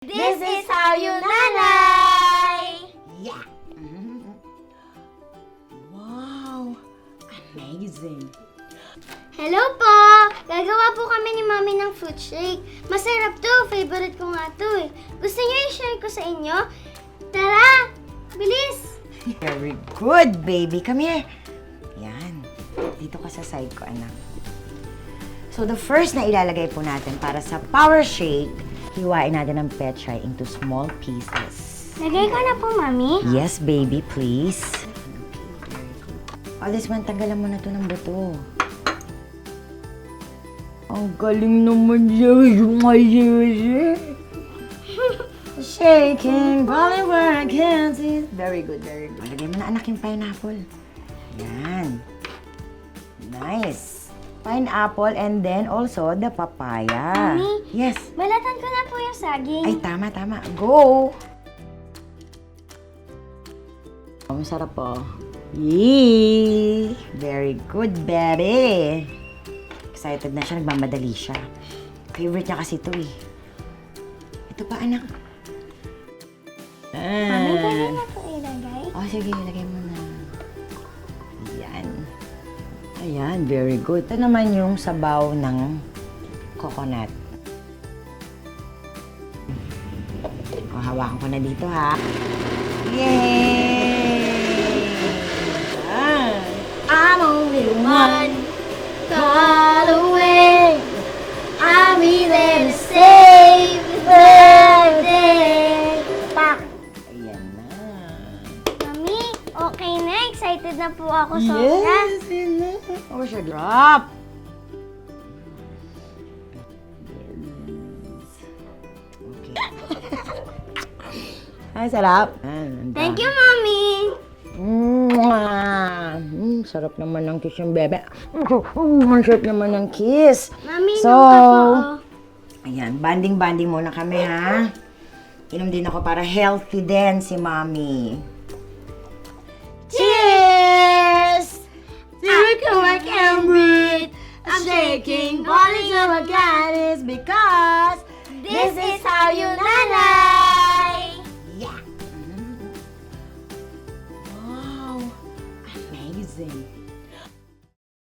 This is how you nanay! Yeah! Wow! Amazing! Hello po! Gagawa po kami ni Mami ng fruit shake. Masarap to. Favorite ko nga to eh. Gusto niyo i-share ko sa inyo? Tara! Bilis! Very good, baby. Come here. Yan. Dito ka sa side ko, anak. So, the first na ilalagay po natin para sa power shake, hiwain natin ang petchay into small pieces. Lagay ko na po, Mami. Yes, baby, please. This one, tanggalan mo na to ng buto. Ang galing naman niya. Shaking, falling where I can't see. Very good, very good. Lagay mo na anak yung pineapple. Yan. Nice. Pineapple and then also the papaya. Mami? Yes. Balatan ko na po yung saging. Ay, tama, tama. Go! Ang sarap po. Yee! Very good, baby! Excited na siya, nagmamadali siya. Favorite niya kasi ito eh. Ito pa, anak. Mami, pwede Ah. na po ilagay? Oh, sige, ilagay mo na. Yan. Ayan, very good. Ito naman yung sabaw ng coconut. O, hawakan ko na dito, ha? Yay! Excited na po ako sobra. Yes! na. Oh, siya drop! Okay. Ay, sarap. Thank you. Mwah! Mm, sarap naman ng kiss yung bebe. Mm, ang sarap naman ng kiss. Mami, So, oh. Ayan, banding-banding muna kami, ha? Inom din ako para healthy din si Mommy. making polygons again is because this is how you learn. Yeah. Mm-hmm. Wow, amazing.